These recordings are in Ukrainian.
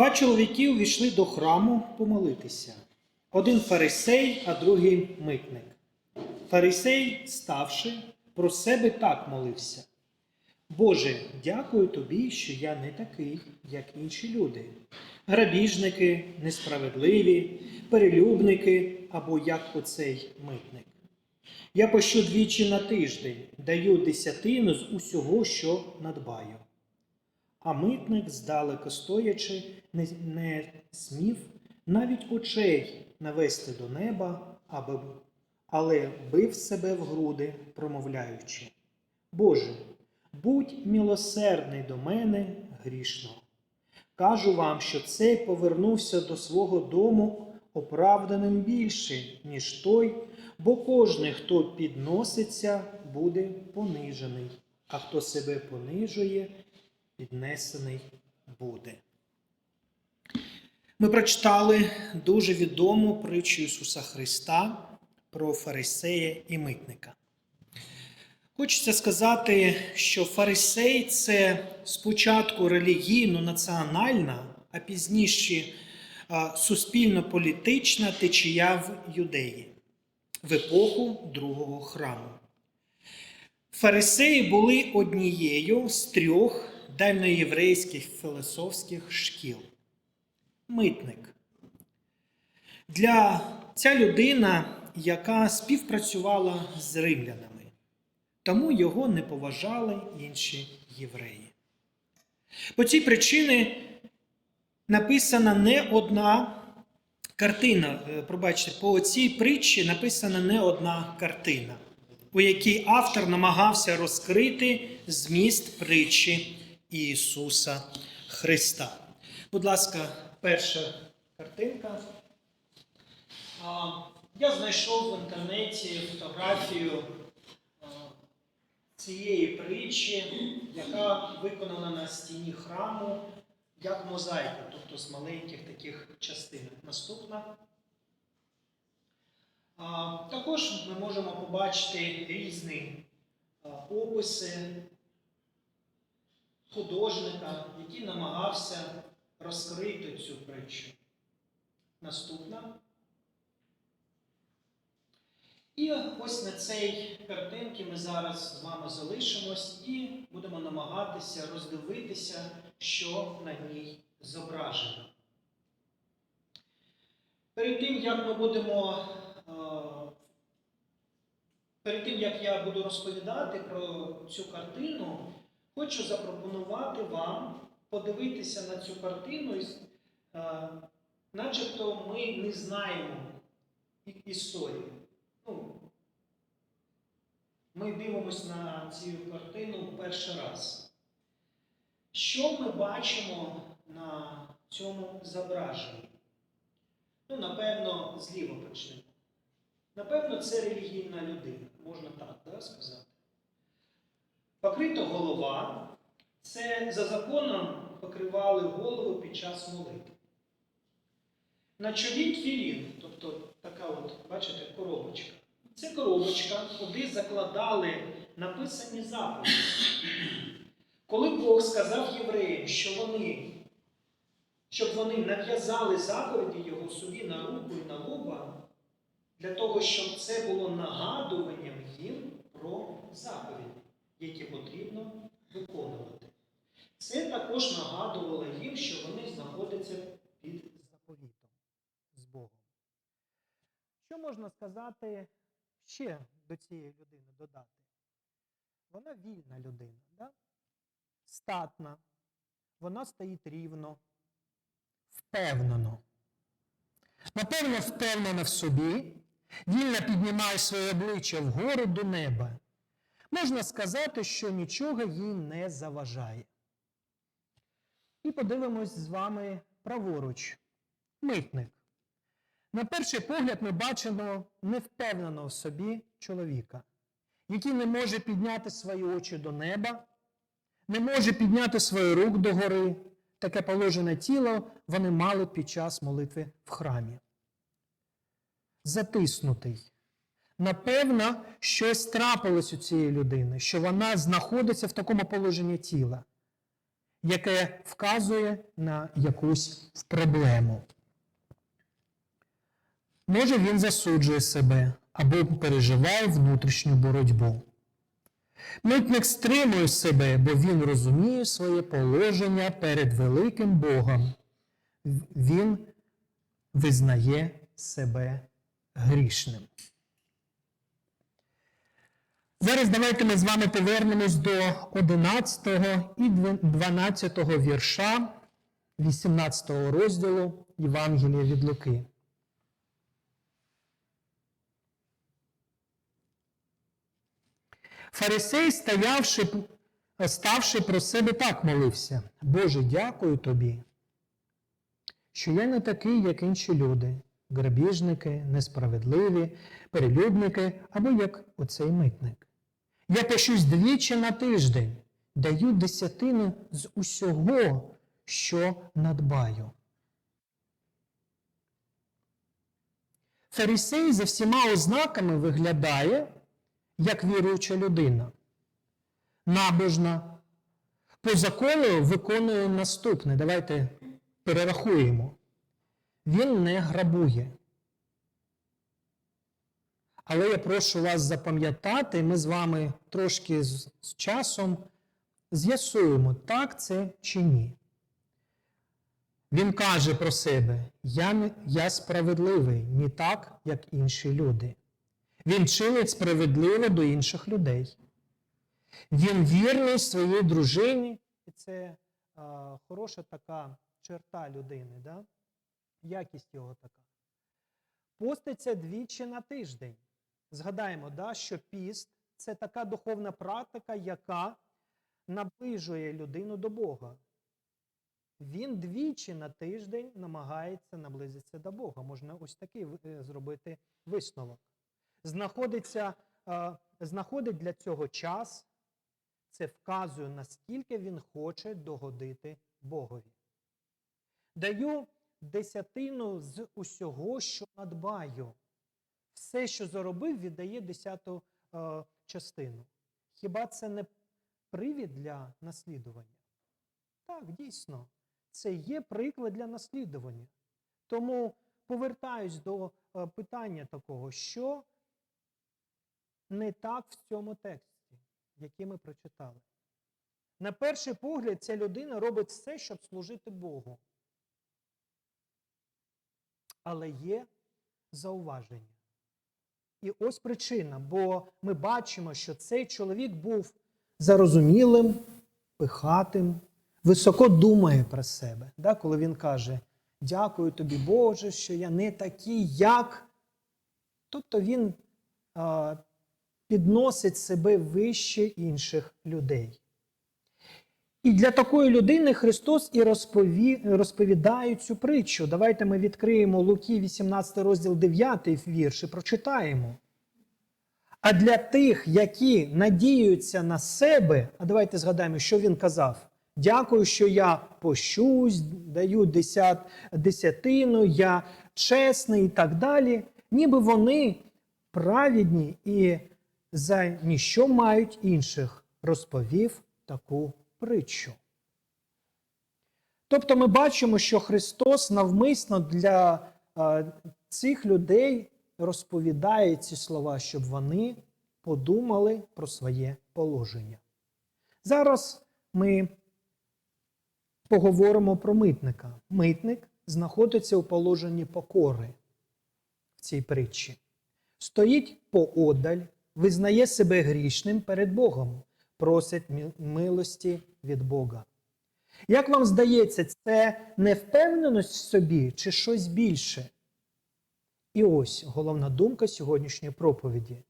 Два чоловіки увійшли до храму помолитися. Один фарисей, а другий митник. Фарисей, ставши, про себе так молився. Боже, дякую тобі, що я не такий, як інші люди. Грабіжники, несправедливі, перелюбники або як оцей митник. Я пощу двічі на тиждень, даю десятину з усього, що надбаю. А митник, здалека стоячи, не, не смів навіть очей навести до неба, аби, але бив себе в груди, промовляючи: Боже, будь милосердний до мене грішного. Кажу вам, що цей повернувся до свого дому оправданим більше, ніж той, бо кожний, хто підноситься, буде понижений, а хто себе понижує, піднесений буде. Ми прочитали дуже відому притчу Ісуса Христа про фарисея і митника. Хочеться сказати, що фарисей це спочатку релігійно-національна, а пізніше суспільно-політична течія в юдеї в епоху другого храму. Фарисеї були однією з трьох дальноєврейських філософських шкіл. Митник. Для ця людина, яка співпрацювала з римлянами, тому його не поважали інші євреї. По цій причині написана не одна картина. е, Пробачте, по цій притчі написана не одна картина, у якій автор намагався розкрити зміст притчі Ісуса Христа. Будь ласка, перша картинка. Я знайшов в інтернеті фотографію цієї притчі, яка виконана на стіні храму як мозаїка, тобто з маленьких таких частинок. Наступна. Також ми можемо побачити різні описи художника, який намагався розкрити цю притчу. Наступна. І ось на цій картинці ми зараз з вами залишимось і будемо намагатися роздивитися, що на ній зображено. Перед тим, як ми будемо, е, перед тим, як я буду розповідати про цю картину, хочу запропонувати вам подивитися на цю картину, і, е, начебто ми не знаємо і- історію. Ну, ми дивимося на цю картину перший раз. Що ми бачимо на цьому зображенні? Ну, напевно, зліва почнемо. Напевно, це релігійна людина, можна так да, сказати. Покрита голова це за законом покривали голову під час молитви. На чолі квілін, тобто така от, бачите, коробочка. Це коробочка, куди закладали написані заповіді. Коли Бог сказав євреям, що вони, щоб вони нав'язали заповіді його собі на руку і на лоба, для того, щоб це було нагадуванням їм про заповіді, які потрібно виконувати. Це також нагадувало їм, що вони знаходяться під заповітом з Богом. Що можна сказати ще до цієї людини додати? Вона вільна людина, да? статна, вона стоїть рівно, впевнено. Напевно, впевнена в собі, вільно піднімає своє обличчя вгору до неба. Можна сказати, що нічого їй не заважає. І подивимось з вами праворуч. Митник. На перший погляд ми бачимо невпевненого в собі чоловіка, який не може підняти свої очі до неба, не може підняти свої рук догори. Таке положене тіло вони мали під час молитви в храмі. Затиснутий. Напевно, щось трапилось у цієї людини, що вона знаходиться в такому положенні тіла. яке вказує на якусь проблему. Може, він засуджує себе або переживає внутрішню боротьбу. Митник стримує себе, бо він розуміє своє положення перед великим Богом. Він визнає себе грішним. Зараз давайте ми з вами повернемось до 11 і 12 вірша 18 розділу Євангелія від Луки. Фарисей, стоявши, ставши про себе, так молився. Боже, дякую тобі, що я не такий, як інші люди, грабіжники, несправедливі, перелюбники або як оцей митник. Я пишусь двічі на тиждень, даю десятину з усього, що надбаю. Фарисей за всіма ознаками виглядає як віруюча людина, набожна. По закону виконує наступне. Давайте перерахуємо. Він не грабує. Але я прошу вас запам'ятати, ми з вами трошки з, з часом з'ясуємо, так це чи ні. Він каже про себе: я, я справедливий, не так, як інші люди. Він чинить справедливо до інших людей. Він вірний своїй дружині. І це а, хороша така черта людини, да? якість його така. Поститься двічі на тиждень. Згадаємо, да, що піст це така духовна практика, яка наближує людину до Бога. Він двічі на тиждень намагається наблизитися до Бога. Можна ось такий е, зробити висновок. Знаходиться, е, знаходить для цього час, це вказує, наскільки він хоче догодити Богові. Даю десятину з усього, що надбаю. Все, що заробив, віддає десяту е, частину. Хіба це не привід для наслідування? Так, дійсно, це є приклад для наслідування. Тому повертаюсь до е, питання такого, що не так в цьому тексті, який ми прочитали. На перший погляд, ця людина робить все, щоб служити Богу. Але є зауваження. І ось причина, бо ми бачимо, що цей чоловік був зарозумілим, пихатим, високо думає про себе. Да? Коли він каже: Дякую тобі, Боже, що я не такий, як. Тобто він а, підносить себе вище інших людей. І для такої людини Христос і розпові... розповідає цю притчу. Давайте ми відкриємо Луки, 18 розділ 9 вірш і прочитаємо. А для тих, які надіються на себе, а давайте згадаємо, що він казав. Дякую, що я пощусь, даю десят, десятину, я чесний і так далі. Ніби вони праведні і за ніщо мають інших, розповів таку притчу. Тобто ми бачимо, що Христос навмисно для е, цих людей розповідає ці слова, щоб вони подумали про своє положення. Зараз ми поговоримо про митника. Митник знаходиться у положенні покори в цій притчі. Стоїть поодаль, визнає себе грішним перед Богом, просить мі- милості від Бога. Як вам здається, це невпевненість в собі чи щось більше? І ось головна думка сьогоднішньої проповіді.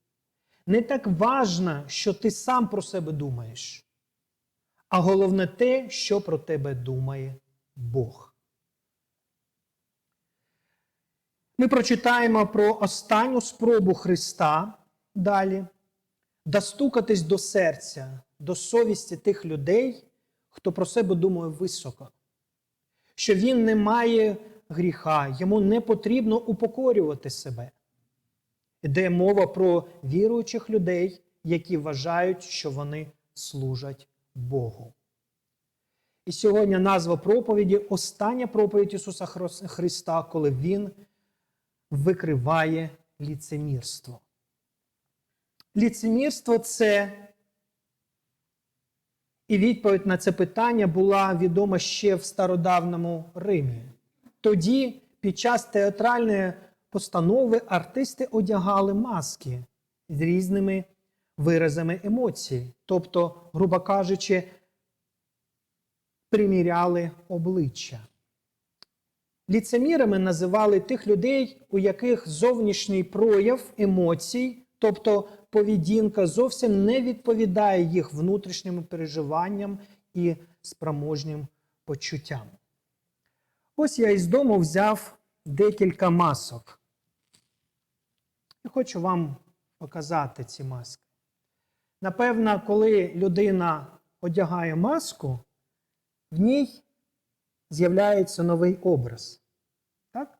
Не так важно, що ти сам про себе думаєш, а головне те, що про тебе думає Бог. Ми прочитаємо про останню спробу Христа далі достукатись до серця, до совісті тих людей, хто про себе думає високо, що він не має гріха, йому не потрібно упокорювати себе. Іде мова про віруючих людей, які вважають, що вони служать Богу. І сьогодні назва проповіді остання проповідь Ісуса Христа, коли Він викриває ліцемірство. Ліцемірство це і відповідь на це питання була відома ще в стародавньому Римі. Тоді, під час театральної постанови, артисти одягали маски з різними виразами емоцій, тобто, грубо кажучи, приміряли обличчя. Ліцемірами називали тих людей, у яких зовнішній прояв емоцій, тобто поведінка, зовсім не відповідає їх внутрішнім переживанням і спроможнім почуттям. Ось я із дому взяв декілька масок. І хочу вам показати ці маски. Напевно, коли людина одягає маску, в ній з'являється новий образ. Так?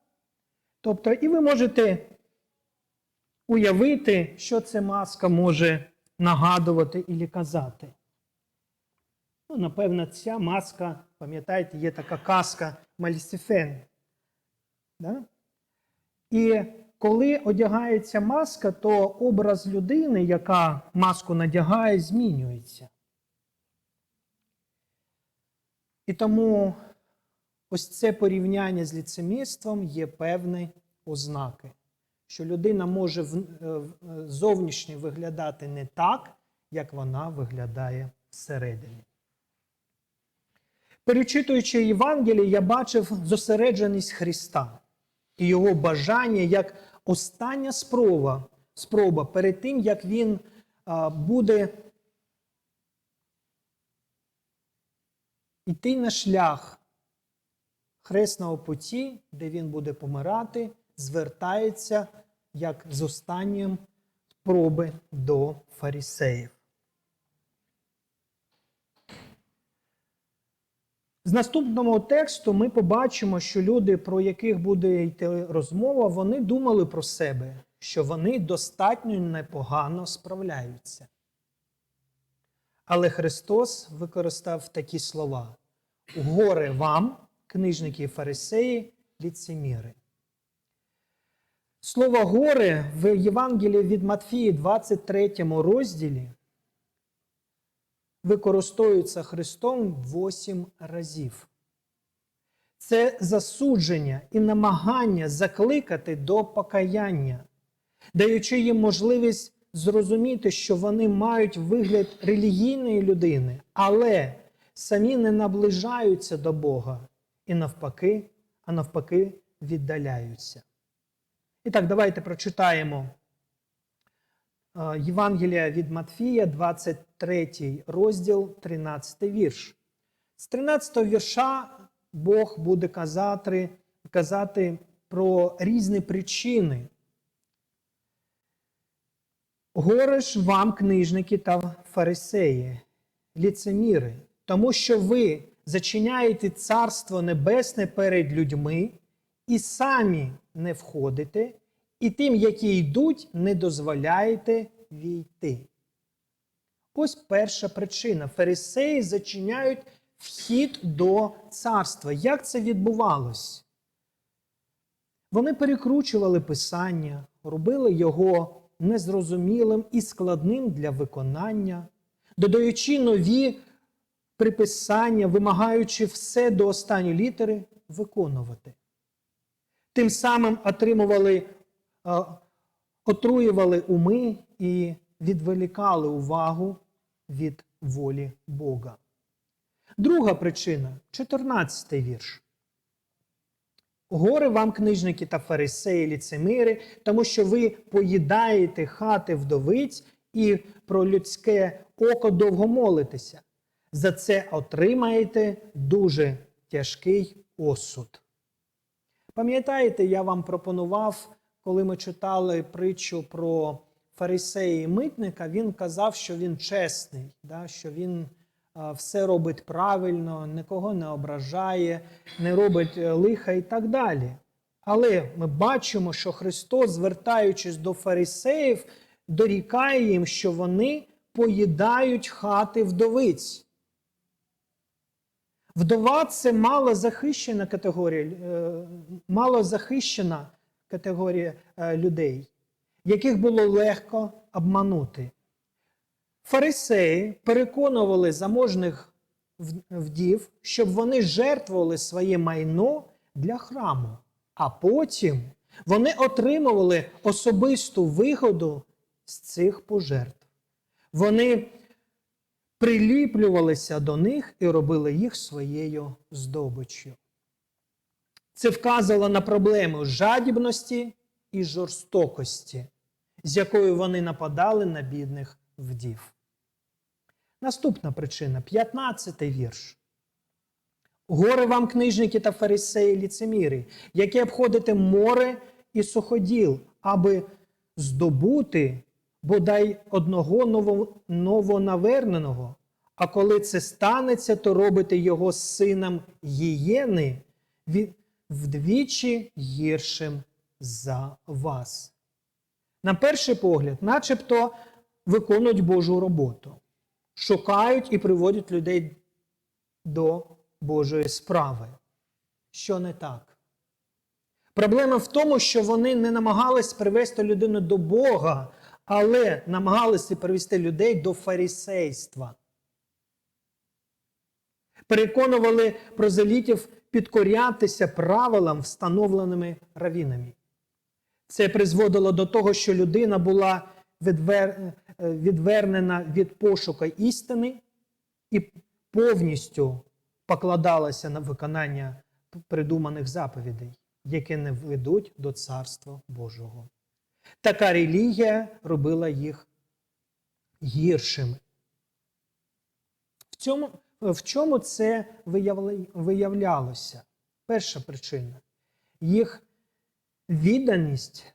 Тобто, і ви можете уявити, що ця маска може нагадувати і казати. Ну, напевно, ця маска, пам'ятаєте, є така казка Малісіфен. Да? І коли одягається маска, то образ людини, яка маску надягає, змінюється. І тому ось це порівняння з ліцемірством є певні ознаки, що людина може е, е, зовнішньо виглядати не так, як вона виглядає всередині. Перечитуючи Євангеліє, я бачив зосередженість Христа і його бажання як остання спроба, спроба перед тим, як він а, буде йти на шлях хресного путі, де він буде помирати, звертається як з останнім спроби до фарисеїв. З наступного тексту ми побачимо, що люди, про яких буде йти розмова, вони думали про себе, що вони достатньо непогано справляються. Але Христос використав такі слова: горе вам, книжники і фарисеї, ліцеміри. Слово горе в Євангелії від Матфії, 23 розділі, використовується Христом 8 разів. Це засудження і намагання закликати до покаяння, даючи їм можливість зрозуміти, що вони мають вигляд релігійної людини, але самі не наближаються до Бога і навпаки, а навпаки, віддаляються. І так, давайте прочитаємо е, Євангелія від Матфія, 23 розділ, 13 вірш. З 13 вірша Бог буде казати, казати про різні причини. Горе ж вам, книжники та фарисеї, ліцеміри, тому що ви зачиняєте Царство Небесне перед людьми і самі не входите, і тим, які йдуть, не дозволяєте війти. Ось перша причина. Фарисеї зачиняють вхід до царства. Як це відбувалось? Вони перекручували писання, робили його незрозумілим і складним для виконання, додаючи нові приписання, вимагаючи все до останньої літери виконувати. Тим самим отримували, отруювали уми і відволікали увагу від волі Бога. Друга причина 14 вірш. Горе вам, книжники та фарисеї, ліцемири, тому що ви поїдаєте хати вдовиць і про людське око довго молитеся. За це отримаєте дуже тяжкий осуд. Пам'ятаєте, я вам пропонував, коли ми читали притчу про фарисеї і митника, він казав, що він чесний, да, що він а, все робить правильно, нікого не ображає, не робить е, лиха і так далі. Але ми бачимо, що Христос, звертаючись до фарисеїв, дорікає їм, що вони поїдають хати вдовиць. Вдова це малозахищена категорія, е, малозахищена категорія е, людей, яких було легко обманути. Фарисеї переконували заможних вдів, щоб вони жертвували своє майно для храму, а потім вони отримували особисту вигоду з цих пожертв. Вони приліплювалися до них і робили їх своєю здобиччю. Це вказувало на проблему жадібності і жорстокості, з якою вони нападали на бідних вдів. Наступна причина 15 вірш. Горе вам, книжники та фарисеї ліцеміри, які обходите море і суходіл, аби здобути бодай одного новонаверненого, а коли це станеться, то робите його сином гієни ві- вдвічі гіршим за вас. На перший погляд, начебто виконують Божу роботу, шукають і приводять людей до Божої справи. Що не так? Проблема в тому, що вони не намагались привести людину до Бога, але намагалися привести людей до фарисейства. Переконували прозелітів підкорятися правилам, встановленими равінами. Це призводило до того, що людина була відвер... відвернена від пошуку істини і повністю покладалася на виконання придуманих заповідей, які не ведуть до Царства Божого. Така релігія робила їх гіршими. В цьому, в чому це виявлялося? Перша причина. Їх відданість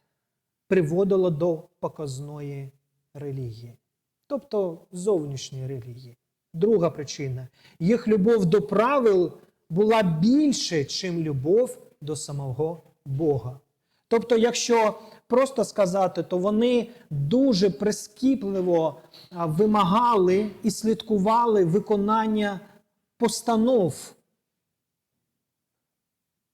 приводила до показної релігії, тобто зовнішньої релігії. Друга причина. Їх любов до правил була більше, чим любов до самого Бога. Тобто, якщо просто сказати, то вони дуже прискіпливо вимагали і слідкували виконання постанов,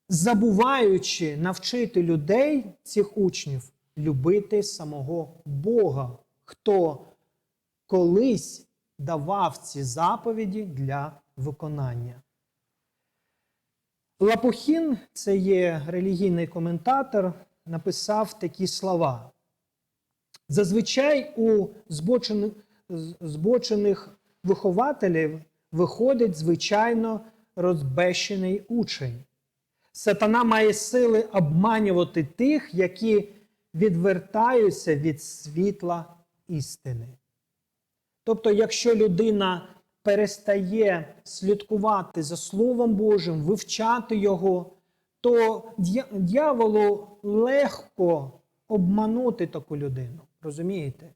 забуваючи навчити людей, цих учнів, любити самого Бога, хто колись давав ці заповіді для виконання. Лапухін, це є релігійний коментатор, написав такі слова. Зазвичай у збочених, збочених вихователів виходить звичайно розбещений учень. Сатана має сили обманювати тих, які відвертаються від світла істини. Тобто, якщо людина перестає слідкувати за Словом Божим, вивчати його, то дьяволу легко обманути таку людину. Розумієте?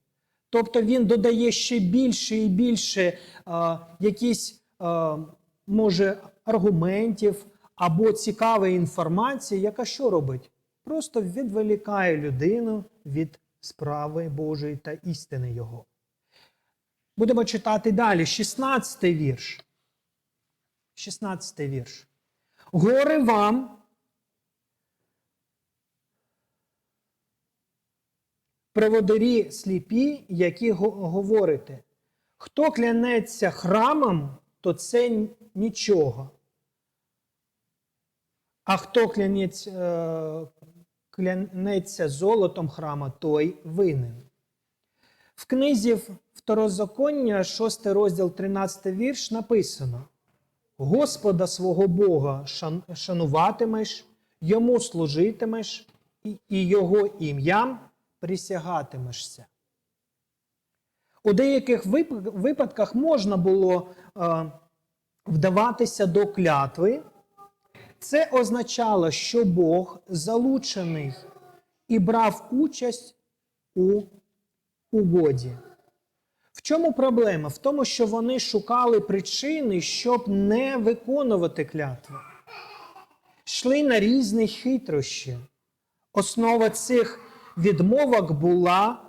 Тобто він додає ще більше і більше а, якісь, а, може, аргументів або цікавої інформації, яка що робить? Просто відволікає людину від справи Божої та істини Його. Будемо читати далі. 16 вірш. 16 вірш. Горе вам. Проводарі сліпі, які говорите. Хто клянеться храмом, то це нічого. А хто клянеться, е, клянеться золотом храма, той винен. В книзі Второзаконня, 6 розділ, 13 вірш, написано: Господа свого Бога шануватимеш, йому служитимеш і його ім'ям присягатимешся. У деяких випадках можна було е, вдаватися до клятви. Це означало, що Бог залучений і брав участь у угоді. В чому проблема? В тому, що вони шукали причини, щоб не виконувати клятву. Йшли на різні хитрощі. Основа цих відмовок була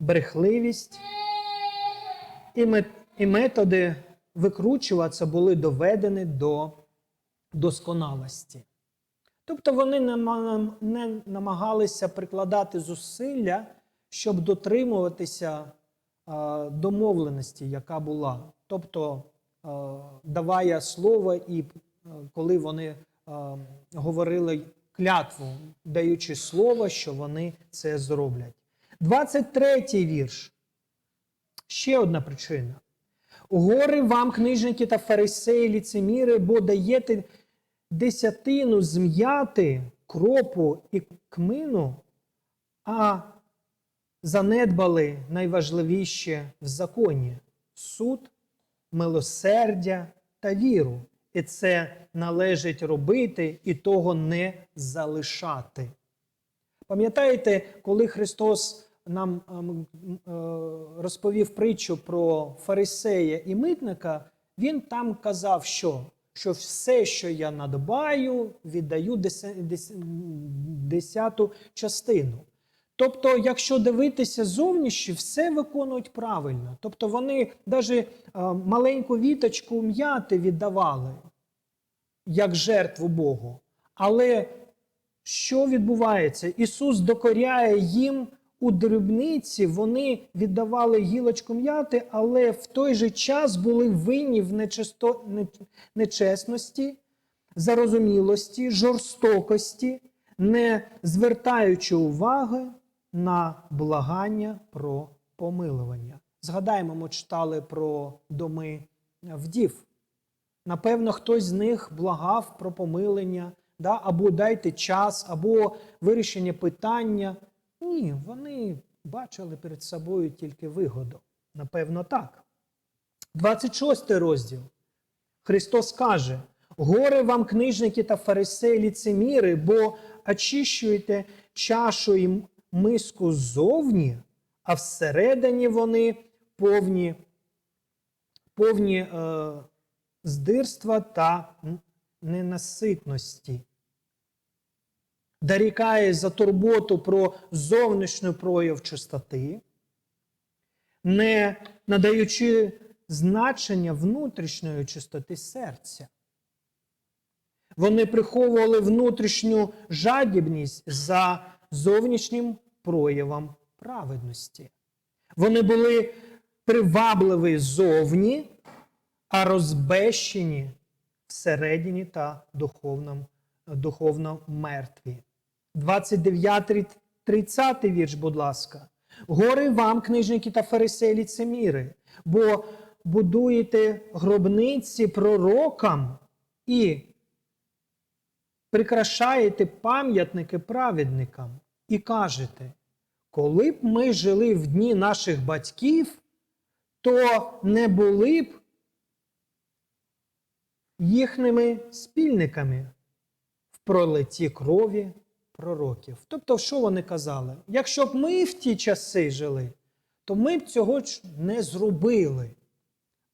брехливість, і методи викручуватися були доведені до досконалості. Тобто вони не намагалися прикладати зусилля, щоб дотримуватися домовленості, яка була. Тобто а, давая слово, і коли вони говорили клятву, даючи слово, що вони це зроблять. 23 вірш. Ще одна причина. Гори вам, книжники та фарисеї, ліцеміри, бо даєте десятину зм'яти, кропу і кмину, а занедбали найважливіше в законі суд, милосердя та віру. І це належить робити і того не залишати. Пам'ятаєте, коли Христос нам ем, е, розповів притчу про фарисея і митника, він там казав, що, що все, що я надбаю, віддаю десяту частину. Тобто, якщо дивитися зовнішні, все виконують правильно. Тобто вони навіть маленьку віточку м'яти віддавали як жертву Богу. Але що відбувається? Ісус докоряє їм у дрібниці, вони віддавали гілочку м'яти, але в той же час були винні в нечисто... нечесності, зарозумілості, жорстокості, не звертаючи уваги на благання про помилування. Згадаємо, ми читали про доми вдів. Напевно, хтось з них благав про помилення, да? або дайте час, або вирішення питання. Ні, вони бачили перед собою тільки вигоду. Напевно, так. 26 розділ. Христос каже: Горе вам, книжники та фарисеї, ліцеміри, бо очищуєте чашу миску ззовні, а всередині вони повні, повні е, здирства та ненаситності. Дорікає за турботу про зовнішній прояв чистоти, не надаючи значення внутрішньої чистоти серця. Вони приховували внутрішню жадібність за зовнішнім проявом праведності. Вони були привабливі ззовні, а розбещені всередині та духовно, духовно мертві. 29, 30 вірш, будь ласка. Гори вам, книжники та фарисеї ліцеміри, бо будуєте гробниці пророкам і прикрашаєте пам'ятники праведникам і кажете, коли б ми жили в дні наших батьків, то не були б їхніми спільниками в пролиті крові пророків. Тобто, що вони казали? Якщо б ми в ті часи жили, то ми б цього ж не зробили.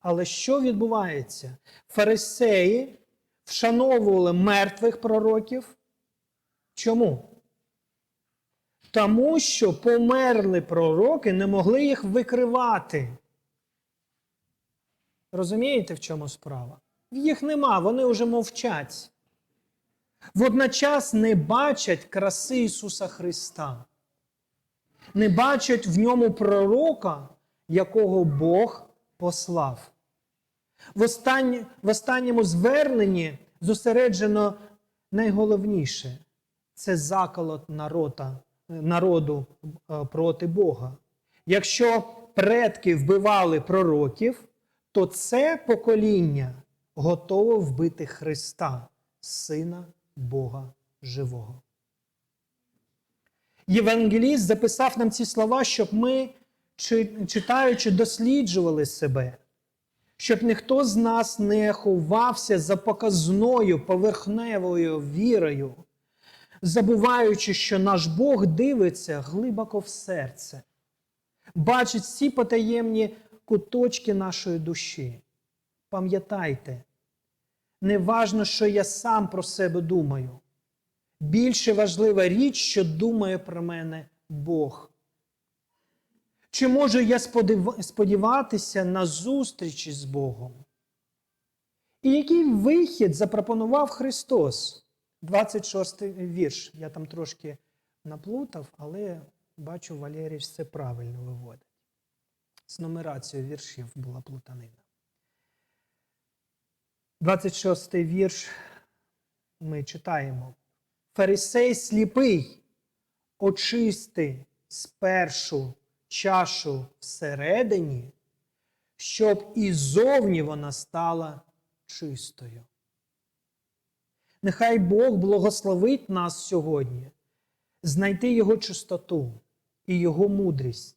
Але що відбувається? Фарисеї вшановували мертвих пророків. Чому? Тому що померли пророки не могли їх викривати. Розумієте, в чому справа? Їх нема, вони вже мовчать. Водночас не бачать краси Ісуса Христа, не бачать в ньому пророка, якого Бог послав. В, останні, в останньому зверненні зосереджено найголовніше це заколот народа, народу е, проти Бога. Якщо предки вбивали пророків, то це покоління готове вбити Христа, Сина Бога Живого. Євангеліст записав нам ці слова, щоб ми, читаючи, досліджували себе, щоб ніхто з нас не ховався за показною поверхневою вірою, забуваючи, що наш Бог дивиться глибоко в серце, бачить всі потаємні куточки нашої душі. Пам'ятайте, не важно, що я сам про себе думаю. Більше важлива річ, що думає про мене Бог. Чи можу я сподіватися на зустрічі з Богом? І який вихід запропонував Христос? 26 вірш. Я там трошки наплутав, але бачу, Валерій все правильно виводить. З нумерацією віршів була плутанина. 26 вірш ми читаємо. Фарисей сліпий, очисти спершу чашу всередині, щоб і зовні вона стала чистою. Нехай Бог благословить нас сьогодні. Знайти Його чистоту і Його мудрість,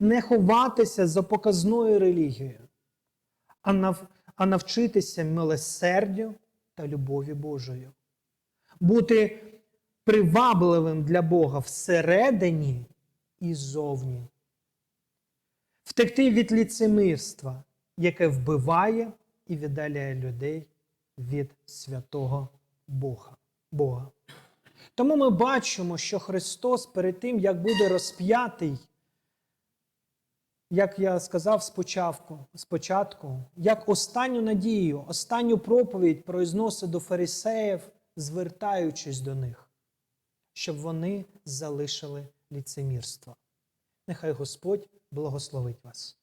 не ховатися за показною релігією, а, нав... а навчитися милосердю та любові Божою, бути привабливим для Бога всередині і зовні, втекти від ліцемирства, яке вбиває і віддаляє людей від святого Бога. Бога. Тому ми бачимо, що Христос перед тим, як буде розп'ятий, як я сказав спочатку, спочатку, як останню надію, останню проповідь произносить до фарисеїв, звертаючись до них, щоб вони залишили ліцемірство. Нехай Господь благословить вас.